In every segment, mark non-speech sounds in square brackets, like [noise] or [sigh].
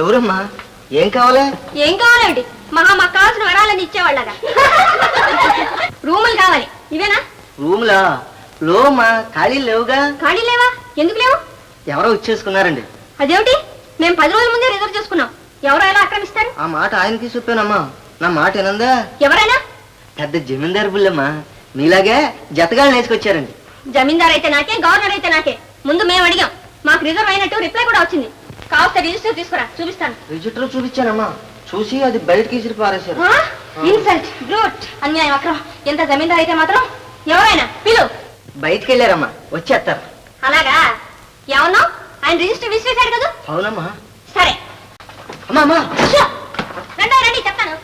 ఎవరమ్మా? ఏం కావాలి? ఏం కావాలండి? మహా మాకు కావాల్సిన వరాలని ఇచ్చేవాళ్ళగా. రూములు కావాలి. ఇవేనా? రూమ్లా? లోమా ఖాళీ లేవుగా? ఖాళీ లేవా? ఎందుకు లేవు? ఎవరో ఇచ్చేసుకున్నారండి. అదేమిటి? మేము పది రోజుల ముందే రిజర్వ్ చేసుకున్నాం. ఎవరో ఎలా ఆక్రమిస్తారు? ఆ మాట ఆయనకి చెప్పానమ్మా. నా మాట ఏనందా ఎవరైనా? పెద్ద జమీందారు బుల్లమ్మా మీలాగే జతగాళ్ళు వేసుకొచ్చారండి జమీందార్ అయితే నాకే గవర్నర్ అయితే నాకే. ముందు మేము అడిగాం. మాకు రిజర్వ్ అయినట్టు రిప్లై కూడా వచ్చింది. కావస్తే రిజిస్టర్ తీసుకురా చూపిస్తాను. రిజిస్టర్ చూపించానమ్మా. చూసి అది బయటకి ఇసిరి పారేశారు. ఇన్సల్ట్ బ్రూట్ అన్యాయం అక్రమం. ఎంత జమీందార్ అయితే మాత్రం ఎవరైనా పిలు. బయటికి వెళ్ళారమ్మా. వచ్చేస్తారు. అలాగా? ఏమన్నా ఆయన రిజిస్టర్ విసిరేశాడు కదా? అవునమ్మా. సరే. అమ్మా! రండి రండి చెప్తాను.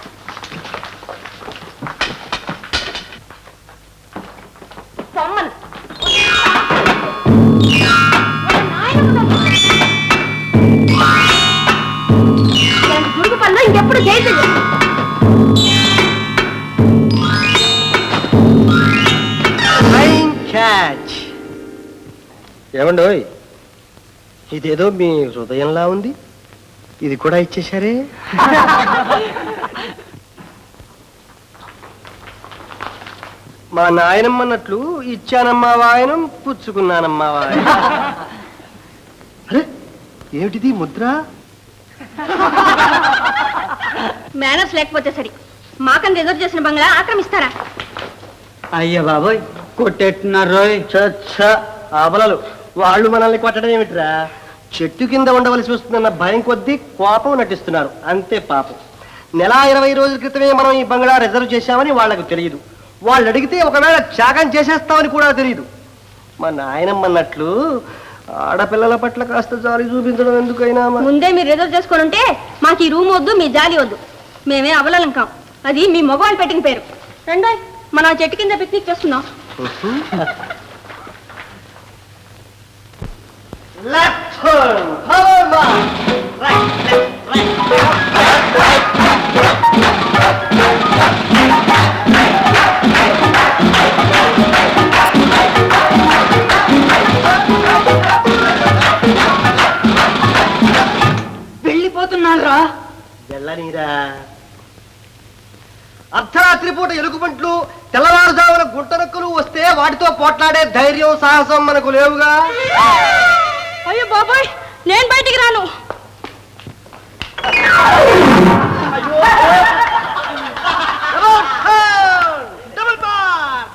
క్యాచ్ ఏమండోయ్? ఇదేదో మీ హృదయంలా ఉంది. ఇది కూడా ఇచ్చేశారే? [laughs] మా నాయనమ్మన్నట్లు ఇచ్చానమ్మా వాయనం పుచ్చుకున్నానమ్మా వాయనం. అరే ఏమిటిది ముద్ర? [laughs] మేనర్స్ లేకపోతే సరి. మాకని రిజర్వ్ చేసిన బంగ్లా ఆక్రమిస్తారా? అయ్య బాబోయ్ కొట్టేట్టున్నారు చచ్చ ఆబలలు. వాళ్ళు మనల్ని కొట్టడం ఏమిట్రా? చెట్టు కింద ఉండవలసి వస్తుందన్న భయం కొద్దీ కోపం నటిస్తున్నారు. అంతే పాపం. నెల ఇరవై రోజుల క్రితమే మనం ఈ బంగ్లా రిజర్వ్ చేశామని వాళ్ళకు తెలియదు. వాళ్ళు అడిగితే ఒకవేళ త్యాగం చేసేస్తామని కూడా తెలియదు. మా నాయనమ్మన్నట్లు ఆడపిల్లల పట్ల కాస్త జాలి చూపించడం ఎందుకైనా ముందే మీరు రిజర్వ్ చేసుకొని ఉంటే మాకు ఈ రూమ్ వద్దు మీ జాలి వద్దు. మేమే అవలలం కాం అది మీ మగవాళ్ళు పెట్టిన పేరు రండి మనం ఆ చెట్టు కింద పిక్నిక్ చేస్తున్నాం Left turn, follow march. Right, left, right. వెళ్ళిపోతున్నారా వెళ్ళనీరా అర్ధరాత్రి పూట ఎలుగుబంట్లు తెల్లవారుజామున గుంటనక్కులు వస్తే వాటితో పోట్లాడే ధైర్యం సాహసం మనకు లేవుగా. అయ్యో బాబాయ్ నేను బయటికి రాను. Double bar!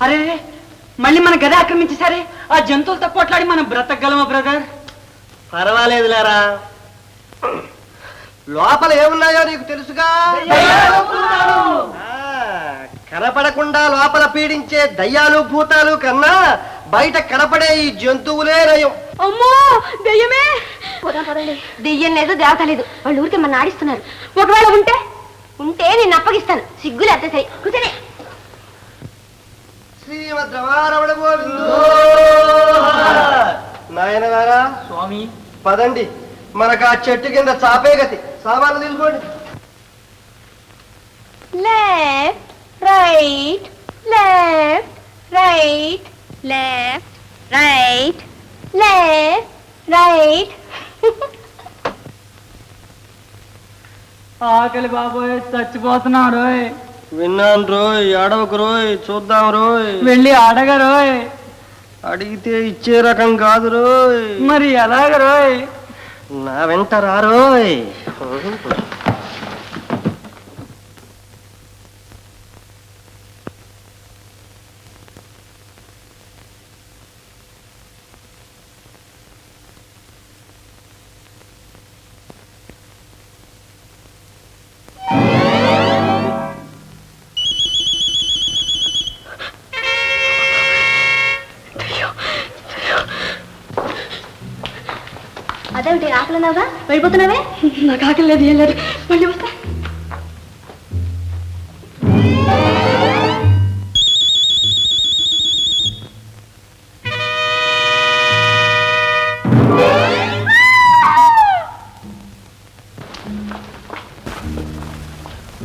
అరే మళ్ళీ మన గద ఆక్రమించేసరే ఆ జంతువులతో పోట్లాడి మనం బ్రతకగలమా బ్రదర్? పర్వాలేదు లేరా లోపల ఏమున్నాయో నీకు తెలుసుగా? కనపడకుండా లోపల పీడించే దయ్యాలు భూతాలు కన్నా బయట కనపడే ఈ జంతువులే నయం. అమ్మో దెయ్యమే! పోదాం పదండి. దెయ్యం లేదు దేవత లేదు. వాళ్ళు ఊరికే మన ఆడిస్తున్నారు. ఒకవేళ ఉంటే ఉంటే నేను అప్పగిస్తాను. సిగ్గులు అత్తే సరి. కూర్చొని శ్రీమద్ రమారమణ గోవిందో నాయనగారా స్వామి. పదండి. మనకు ఆ చెట్టు కింద చాపే గతి. సామాన్లు తీసుకోండి. Left right left right left right left right. ఆకలి బాబోయ్ చచ్చిపోతున్నాం రోయ్ విన్నాను రోయ్ అడవకు రోయ్ చూద్దాం రోయ్. వెళ్ళి అడగరోయ్ అడిగితే ఇచ్చే రకం కాదు రోయ్. మరి ఎలాగ రోయ్? నా వెంట రారోయ్ ఆకలిన్నావుగా వెళ్ళిపోతున్నావే? నాకు ఆకలి లేదు ఏం లేదు. మళ్ళీ వస్తా.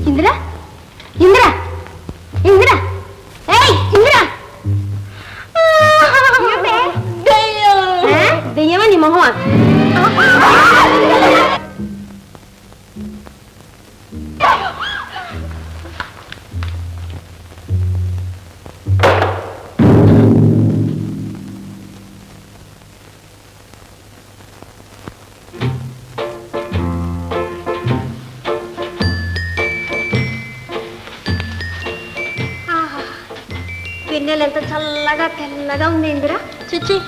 ఇందిరా? ఇందిరా? ఇందిరా? ఏయ్ ఇందిరా! ఆ? దెయ్యమా నీ మొహమా? చల్లగా తెల్లగా ఉంది ఇందిరా. చిచ్చి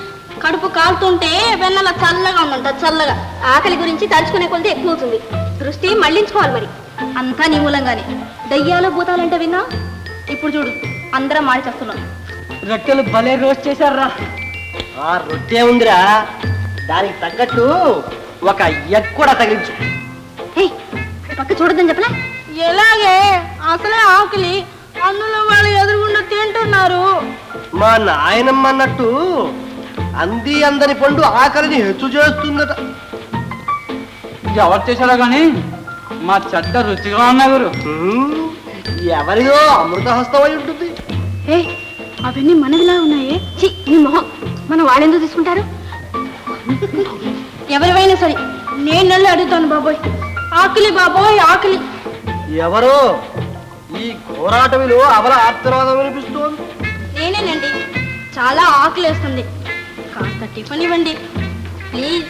కడుపు కాలుతుంటే వెన్నెల చల్లగా ఉందంట చల్లగా. ఆకలి గురించి తలుచుకునే కొలది ఎక్కువ అవుతుంది. దృష్టి మళ్ళించుకోవాలి మరి. అంతా నీ మూలంగానే. దయ్యాలు భూతాలంటే విన్నా? ఇప్పుడు చూడు అందరం మాడి చేస్తున్నాం. రొట్టెలు భలే రోస్ట్ చేశారా ఆ రొట్టె ఉందిరా. దానికి తగ్గట్టు ఒక ఎగ్ కూడా తగిలించు. హే పక్క చూడొద్దని చెప్పలే. ఎలాగే? అసలే ఆకలి. అందులో వాళ్ళు ఎదురుగుండా తింటున్నారు. మా నాయనమ్మ అన్నట్టు అంది అందని పండు ఆకలిని హెచ్చు చేస్తుందట. ఎవరు చేశారో కానీ మా చెడ్డ రుచిగా ఉన్నాయి గురు. ఎవరిదో అమృత హస్తం అయి ఉంటుంది. ఏ అవన్నీ మనవిలా ఉన్నాయే? చి నీ మొహం. మనం వాళ్ళెందుకు తీసుకుంటారు? ఎవరివైనా సరే నేను వెళ్ళి అడుగుతాను బాబోయ్. ఆకలి బాబోయ్ ఆకలి. ఎవరో ఈ ఘోరాటవిలో అవల ఆర్తనాదం వినిపిస్తోంది. నేనేనండి. చాలా ఆకలి వేస్తుంది కాస్త టిఫిన్ ఇవ్వండి. ప్లీజ్.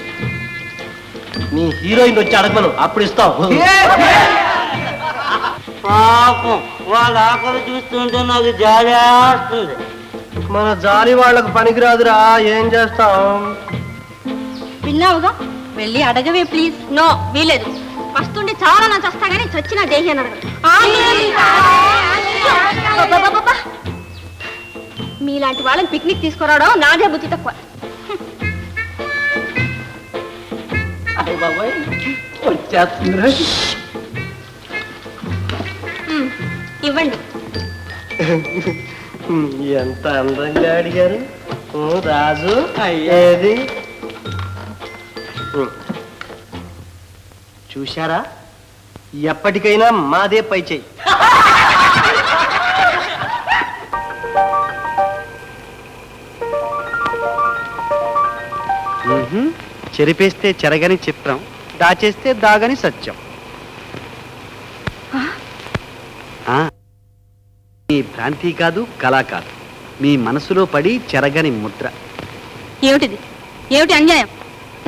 నీ హీరోయిన్ వచ్చి అడగమను. అప్పుడు ఇస్తావు. పాపం వాళ్ళ ఆకలి చూస్తుంటే నాకు జాలేస్తుంది మన జాలి వాళ్ళకు పనికిరాదురా. ఏం చేస్తాం? విన్నావుగా? వెళ్ళి అడగవే ప్లీజ్. నో వీలేదు వస్తుండే చాలా నా చస్తా కానీ చచ్చిన దేహి అని అడగదు. మీలాంటి వాళ్ళని పిక్నిక్ తీసుకురావడం నాదే బుద్ధి తక్కువ. బాబోయ్ ఇవ్వండి. ఎంత అందంగా అడిగారు. ఓ, రాజు అయ్యా. ఏది? హ్మ్. చూశారా? ఎప్పటికైనా మాదే పై చెయ్యి [laughs] చెరిపేస్తే చెరగని చిత్రం దాచేస్తే దాగని సత్యం. ఆ. మీ భ్రాంతి కాదు కళ కాదు. మీ మనసులో పడి చెరగని ముద్ర. ఏమిటిది? ఏమిటి అన్యాయం?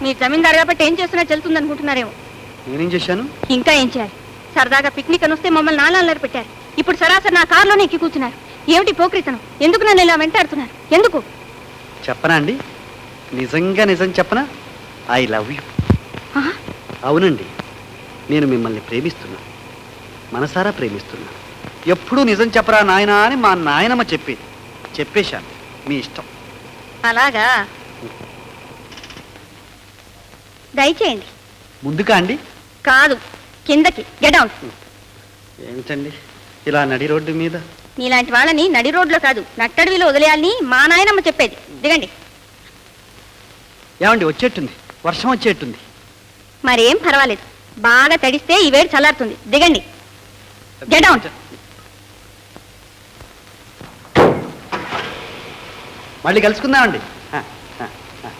మీ జమీందారు కాబట్టి ఏం చేస్తున్నా చెల్తుంది అనుకుంటున్నారేమో నేనేం చేశాను? ఇంకా ఏం చేయాలి? సరదాగా పిక్నిక్ అని వస్తే మమ్మల్ని నాన్నలు పెట్టారు. ఇప్పుడు సరాసరి నా కారులోనే ఎక్కి కూర్చున్నారు. ఏమిటి పోక్రితనం? ఎందుకు నన్ను ఇలా వెంటాడుతున్నారు? ఎందుకు? చెప్పనా అండి? నిజంగా నిజం చెప్పనా? I love you? అవునండి. నేను మిమ్మల్ని ప్రేమిస్తున్నా. మనసారా ప్రేమిస్తున్నా. ఎప్పుడూ నిజం చెప్పరా నాయనా అని మా నాయనమ్మ చెప్పేది. చెప్పేశాను. మీ ఇష్టం. అలాగా? దయచేయండి. ముందుకా అండి? కాదు. కిందకి. గెడౌన్ ఏమిటండి? ఇలా నడి రోడ్డు మీద? నీలాంటి వాళ్ళని నడి రోడ్లో కాదు నట్టడివిలో వదిలేయాలని మా నాయనమ్మ చెప్పేది. దిగండి. ఏమండి వచ్చేట్టుంది. వర్షం వచ్చేట్టుంది. మరేం పర్వాలేదు. బాగా తడిస్తే ఈ వేడి చల్లారుతుంది. దిగండి. మళ్ళీ కలుసుకుందామండి. ఆ, ఆ, ఆ.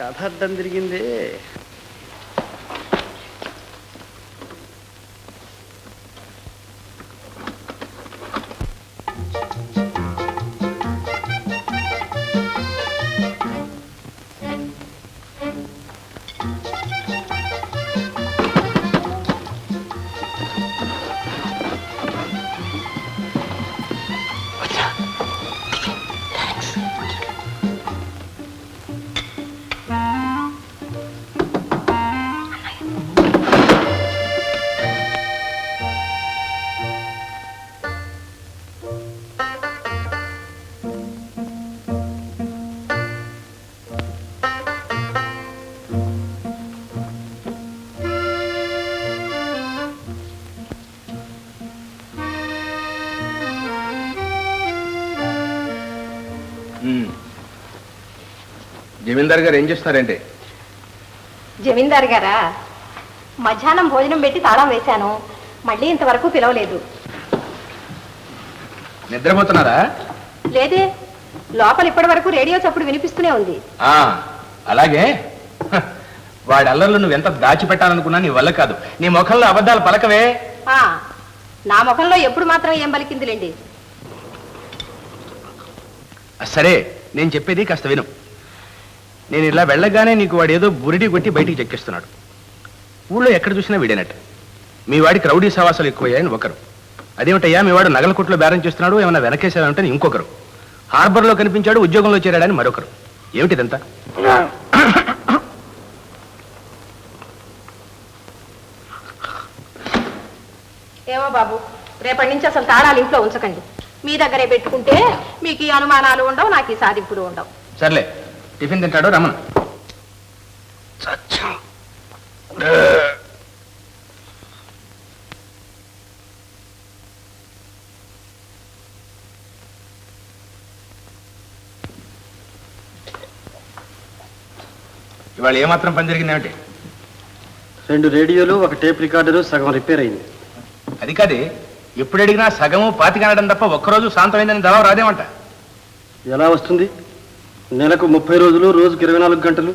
కథ అడ్డం తిరిగింది. జమీందార్ గారు ఏం చేస్తారండి జమీందారు గారా? మధ్యాహ్నం భోజనం పెట్టి తాళం వేశాను. మళ్ళీ ఇంతవరకు పిలవలేదు. నిద్రపోతున్నారా? లేదే. లోపల ఇప్పటి వరకు రేడియో చప్పుడు వినిపిస్తూనే ఉంది. ఆ, అలాగే. హ, వాడి అల్లర్లు నువ్వు ఎంత దాచిపెట్టాలనుకున్నా నీ వల్ల కాదు. నీ ముఖంలో అబద్ధాలు పలకవే. ఆ, నా ముఖంలో ఎప్పుడు మాత్రం ఏం పలికిందిలేండి. సరే నేను చెప్పేది కాస్త విను. నేను ఇలా వెళ్ళగానే నీకు వాడు ఏదో బురిడి కొట్టి బయటికి చెక్కిస్తున్నాడు. ఊళ్ళో ఎక్కడ చూసినా వీడేనట్టు. మీ వాడికి రౌడీ సవాసాలు ఎక్కువయ్యాయని ఒకరు. అదేమిటయ్యా మీ వాడు నగల కొట్లో బేరం చేస్తున్నాడు ఏమైనా వెనకేసాడంటే ఇంకొకరు. హార్బర్లో కనిపించాడు ఉద్యోగంలో చేరాడని మరొకరు. ఏమిటిదంతా? ఏమో బాబు రేపటి నుంచి అసలు తాళాలు ఇంట్లో ఉంచకండి. మీ దగ్గరే పెట్టుకుంటే మీకు ఈ అనుమానాలు ఉండవు నాకు ఈ సాధింపులు ఉండవు. సర్లే టిఫిన్ తింటాడు రమణ. ఇవాళ ఏమాత్రం పని జరిగిందేమిటి? రెండు రేడియోలు ఒక టేప్ రికార్డరు సగం రిపేర్ అయింది. అది కాదే ఎప్పుడు అడిగినా సగము పాతి కనడం తప్ప ఒక్కరోజు శాంతమైందని దళం రాదేమంట. ఎలా వస్తుంది? నెలకు ముప్పై రోజులు రోజుకి ఇరవై నాలుగు గంటలు.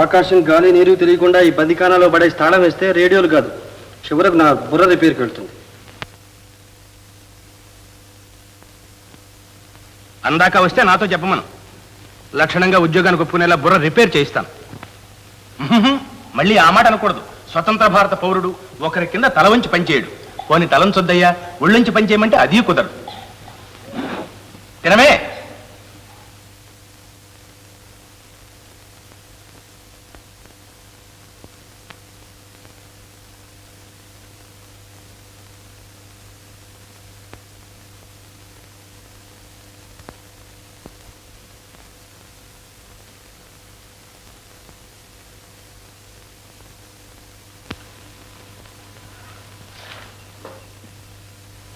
ఆకాశం గాలి నీరు తెలియకుండా ఈ బందికానాలో పడే స్థానం వేస్తే రేడియోలు కాదు. చివరకు నా బుర్ర రిపేర్కి వెళ్తుంది అందాక వస్తే నాతో చెప్పమను. లక్షణంగా ఉద్యోగానికి ఒప్పుకునేలా బుర్ర రిపేర్ చేయిస్తాను. ఉహుహు, మళ్ళీ ఆ మాట అనకూడదు. స్వతంత్ర భారత పౌరుడు ఒకరి కింద తల వంచి పనిచేయడు. పోని తలంచొద్దయ్యా ఒళ్ళుంచి పనిచేయమంటే అది కుదరదు. తినమే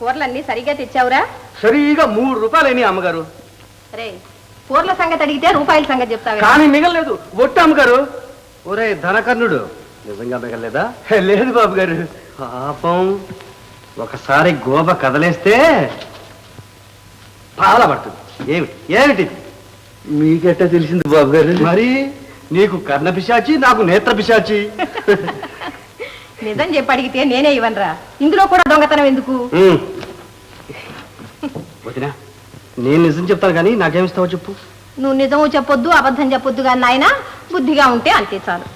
కూరలన్నీ సరిగ్గా తెచ్చావురా? సరిగా మూడు రూపాయలేని అమ్మగారు. రే కూరల సంగతి అడిగితే రూపాయల సంగతి చెప్తావే కానీ మిగలలేదు. ఒట్టు అమ్మగారు. ఒరే ధనకర్ణుడు. నిజంగా మిగలలేదా? లేదు బాబు గారు పాపం. ఒకసారి గోప కదలేస్తే పాల పడుతుంది ఏమిటి ఏమిటి మీకెట్టా తెలిసింది బాబు గారు మరి నీకు కర్ణ పిశాచి నాకు నేత్ర పిశాచి. [laughs] నిజం చెప్పి అడిగితే నేనే ఇవ్వనరా. ఇందులో కూడా దొంగతనం ఎందుకు. వదినా నేను నిజం చెప్తాను కానీ నాకేమిస్తావో చెప్పు. నువ్వు నిజము చెప్పొద్దు అబద్ధం చెప్పొద్దు కానీ నాయన బుద్ధిగా ఉంటే అంతే చాలు.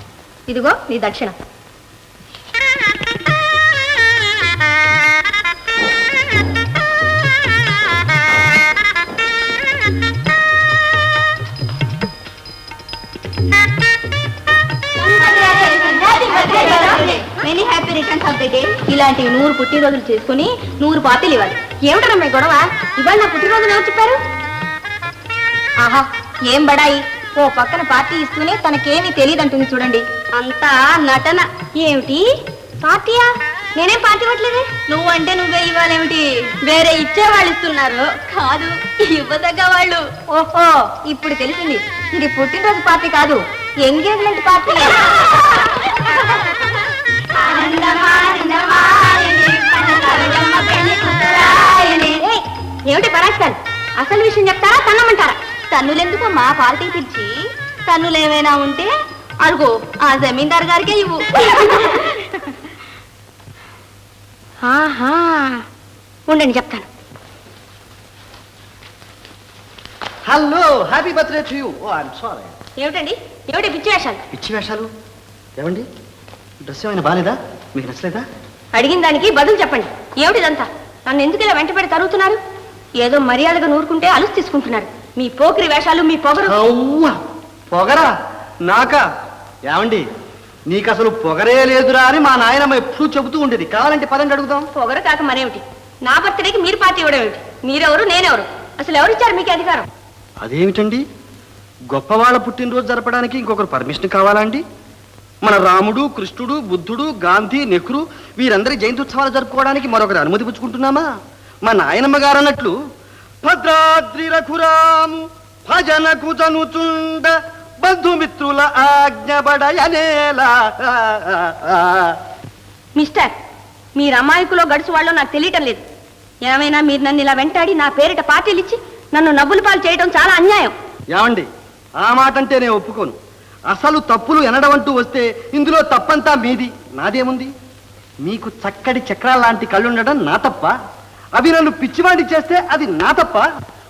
ఇదిగో నీ దక్షిణ. [laughs] Many happy returns of the day ఇలాంటివి నూరు పుట్టినరోజులు చేసుకుని నూరు పార్టీలు ఇవ్వాలి. ఏమిటన్నా మీ గొడవ? ఇవాళ నా పుట్టినరోజు ఏమో చెప్పారు? ఆహా ఏం బడాయి? ఓ పక్కన పార్టీ ఇస్తూనే తనకేమీ తెలియదంటుంది చూడండి. అంతా నటన. ఏమిటి? పార్టీయా? నేనేం పార్టీ ఇవ్వట్లేదే? నువ్వు అంటే నువ్వే ఇవ్వాలేమిటి? వేరే ఇచ్చేవాళ్ళు ఇస్తున్నారు. కాదు ఇవ్వదగ్గ వాళ్ళు. ఓహో ఇప్పుడు తెలిసింది. ఇది పుట్టినరోజు పార్టీ కాదు. ఎంగేజ్మెంట్ పార్టీ ఏమిటి పరాక్తాలు అసలు విషయం చెప్తారా తన్నమంటారా? తన్నులెందుకు మా పార్టీ పిలిచి తన్నులు ఏమైనా ఉంటే అడుగు ఆ జమీందార్ గారికే ఇవ్వు. ఆహా ఉండండి చెప్తాను. Hello happy birthday to you oh I'm sorry ఏమిటండి? ఏమిటి పిచ్చి వేషాలు? పిచ్చి వేషాలు? ఏమండి? డ్రెస్ ఏమైనా బాగాలేదా మీకు నచ్చలేదా? అడిగిన దానికి బదులు చెప్పండి. ఏమిటిదంతా? నన్ను ఎందుకు ఇలా వెంటబడి తరుగుతున్నారు? ఏదో మర్యాదగా నూరుకుంటే అలుసు తీసుకుంటున్నారు. మీ పోకిరి వేషాలు మీ పొగరు. అవ్వా! పొగరా? నాకా? ఏమండి? నీకు అసలు పొగరే లేదురా అని మా నాయనమ్మ ఎప్పుడూ చెబుతూ ఉండేది. కావాలంటే పదండి అడుగుదాం. పొగరు కాక మరేమిటి? నా బర్త్డేకి మీరు పార్టీ ఇవ్వడం ఏమిటి? మీరెవరు? నేనెవరు? అసలు ఎవరు ఇచ్చారు మీకు అధికారం? అదేమిటండి? గొప్పవాళ్ళ పుట్టినరోజు జరపడానికి ఇంకొకరు పర్మిషన్ కావాలా అండి? మన రాముడు కృష్ణుడు బుద్ధుడు గాంధీ నెహ్రూ వీరందరి జయంత్యుత్సవాలు జరుపుకోవడానికి మరొకరి అనుమతి పుచ్చుకుంటున్నామా? మా నాయనమ్మ గారు అన్నట్లు భద్రాద్రి రఘురాము భజన కుతనుచుండ బంధుమిత్రుల ఆజ్ఞబడయనేలా మిస్టర్ మీరు అమాయకులో గడుసు వాళ్ళో నాకు తెలియటం లేదు. ఏమైనా మీరు నన్ను ఇలా వెంటాడి నా పేరిట పార్టీలు ఇచ్చి నన్ను నవ్వుల పాలు చేయడం చాలా అన్యాయం. ఏమండి? ఆ మాట అంటే నేను ఒప్పుకోను. అసలు తప్పులు ఎనడం అంటూ వస్తే ఇందులో తప్పంతా మీది. నాదేముంది? మీకు చక్కటి చక్రాల లాంటి కళ్ళుండడం నా తప్ప? అవి నన్ను పిచ్చివాడి చేస్తే అది నా తప్ప?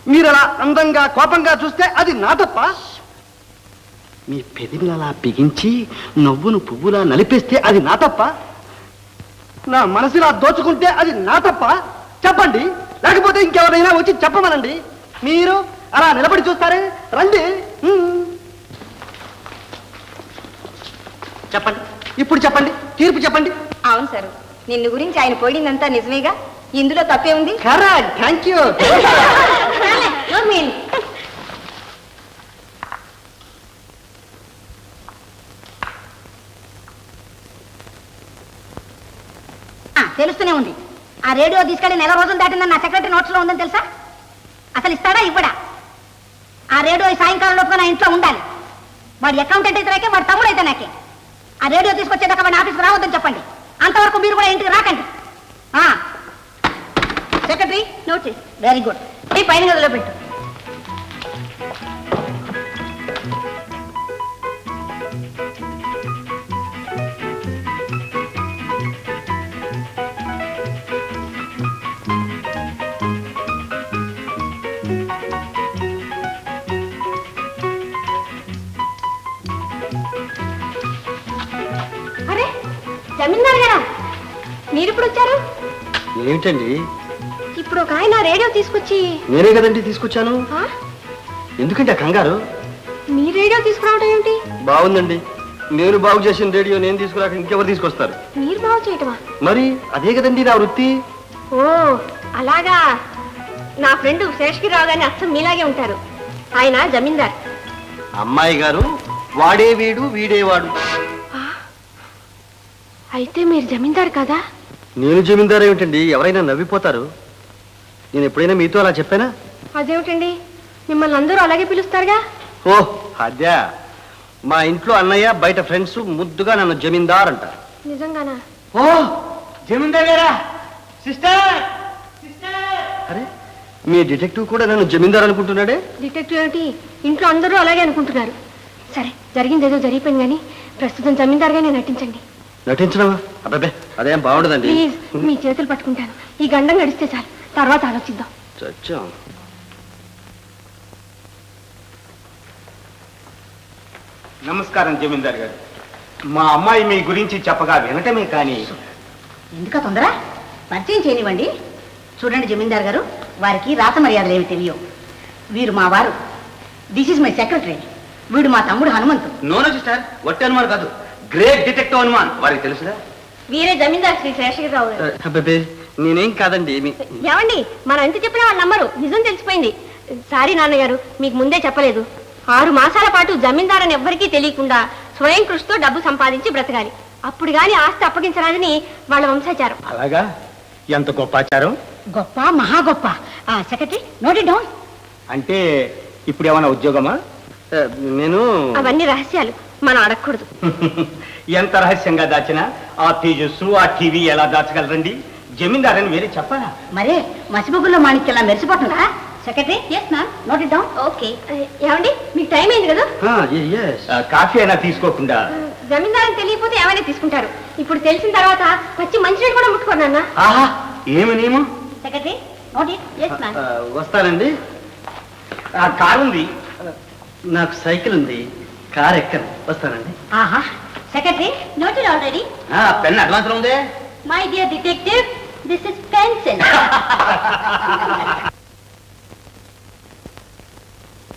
మీరు అలా అందంగా కోపంగా చూస్తే అది నా తప్ప? మీ పెదిమిని అలా బిగించి నవ్వును పువ్వులా నలిపేస్తే అది నా తప్ప? నా మనసులా దోచుకుంటే అది నా తప్ప? చెప్పండి. లేకపోతే ఇంకెవరైనా వచ్చి చెప్పమనండి. మీరు అలా నిలబడి చూస్తారే? రండి ఉమ్. చెప్పండి. ఇప్పుడు చెప్పండి. తీర్పు చెప్పండి. అవును సార్. నిన్ను గురించి ఆయన పోయిందంతా నిజమేగా? ఇందులో తప్పే ఉంది? Correct thank you. తెలుస్తూనే ఉంది. ఆ రేడియో తీసుకెళ్ళి నెల రోజులు దాటిందని నా సెక్రటరీ నోట్స్లో ఉందని తెలుసా? అసలు ఇస్తాడా ఇవ్వడా? ఆ రేడియో సాయంకాలం లోపు నా ఇంట్లో ఉండాలి. వాడి అకౌంటెంట్ అయితే నాకే వాడి తమ్ముడు అయితే నాకే. ఆ రేడియో తీసుకొచ్చేదాకా వాడి ఆఫీస్కి రావద్దని చెప్పండి. అంతవరకు మీరు కూడా ఇంటికి రాకండి. సెక్రటరీ నోటీస్ వెరీ గుడ్ ఈ పైన గదిలో పెట్టు. ఏమిటండి? ఇప్పుడు ఒక ఆయన రేడియో తీసుకొచ్చి నేనే కదండి తీసుకొచ్చాను? ఆ? ఎందుకంటే ఆ కంగారు? మీ రేడియో తీసుకురావడం ఏమిటి? బాగుందండి. నేను బాగు చేసిన రేడియో నేను తీసుకురాక ఇంకెవరు తీసుకొస్తారు? మీరు బాగు చేయటమా? మరి అదే కదండి నా వృత్తి? ఓ అలాగా. నా ఫ్రెండ్ శేషగిరిరావు గారిని అచ్చం మీలాగే ఉంటారు. ఆయన జమీందార్. అమ్మాయి గారు వాడే వీడు వీడేవాడు అయితే మీరు జమీందార్ కదా? నేను జమీందారు ఏమిటండి? ఎవరైనా నవ్విపోతారు. నేను ఎప్పుడైనా మీతో అలా చెప్పానా? అదేమిటండి? మిమ్మల్ని అందరూ అలాగే పిలుస్తారుగా? ఓ అద్యా మా ఇంట్లో అన్నయ్య బయట ఫ్రెండ్స్ ముద్దుగా నన్ను జమీందార్ అంటారు. నిజంగానా? ఓ జమీందార్ గారా? సిస్టర్! అరే మీ డిటెక్టివ్ కూడా నన్ను జమీందార్ అనుకుంటున్నాడే? డిటెక్టివ్ ఏమిటి? ఇంట్లో అందరూ అలాగే అనుకుంటున్నారు. సరే జరిగింది ఏదో జరిగిపోయింది కానీ ప్రస్తుతం జమీందార్గానే నటించండి. నటించడమా? అబ్బాబే అదేం బాగుండదండి. ప్లీజ్ మీ చేతులు పట్టుకుంటాను. ఈ గండం గడిస్తే చాలు. తర్వాత ఆలోచిద్దాం. చచ్చాం. నమస్కారం జమీందార్ గారు. మా అమ్మాయి మీ గురించి చెప్పగా వినటమే కానీ ఎందుక తొందర? పరిచయం చేయనివ్వండి. చూడండి జమీందార్ గారు వారికి రాత మర్యాదలు ఏమి తెలియవు వీరు మా వారు. దిస్ ఇస్ మై సెక్రటరీ వీడు మా తమ్ముడు హనుమంతు. నోనో సిస్టర్ వట్టి అనుమాన్ కాదు. గ్రేట్ డిటెక్టివ్ అనుమాన్ వారికి తెలుసుదా వీరే జమీందార్ శ్రీ శేషగిరిరావు గారు. అబ్బాబే నేనేం కాదండి మీ- ఏమండి మనం ఎంత చెప్పినా వాళ్ళు నమ్మరు నిజం తెలిసిపోయింది. సారీ నాన్నగారు మీకు ముందే చెప్పలేదు. ఆరు మాసాల పాటు జమీందార్ అని ఎవ్వరికీ తెలియకుండా స్వయం కృషితో డబ్బు సంపాదించి బ్రతకాలి. అప్పుడు గాని ఆస్తి అప్పగించరాదని వాళ్ళ వంశాచారం. అలాగా? ఎంత గొప్ప ఆచారం? గొప్ప మహా గొప్ప. ఆ సెక్రటరీ నోట్ డౌన్. అంటే ఇప్పుడు ఏమైనా ఉద్యోగమా? నేను అవన్నీ రహస్యాలు. మనం అడగకూడదు. [laughs] ఎంత రహస్యంగా దాచినా ఆ తేజస్సు ఆ టీవీ ఎలా దాచగలరండి? జమీందార్ అని వేరే చెప్పాలా? మరే మసిబుగ్గుల్లో మాణిక్యలా మెరిసిపోతుందా? Secretary yes ma'am note it down okay ఏమండి మీకు టైం అయింది కదా? ఆ, కాఫీ అయినా తీసుకోకుండా. జమీందార్ అని తెలియకపోతే ఏమైనా తీసుకుంటారు. ఇప్పుడు తెలిసిన తర్వాత పచ్చి మంచినీళ్ళు కూడా ముట్టుకోరు నాన్న. ఆహా ఏమి నియమం secretary note it yes ma'am ఆ, వస్తానండి. ఆ కారు ఉంది నాకు సైకిల్ ఉంది కార్ ఎక్కను. వస్తానండి. ఆహా సెక్రటరీ నోట్ ఇట్ ఆల్రెడీ. ఆ, పెన్ అడ్వాన్స్ ఉందే? My dear detective this is pencil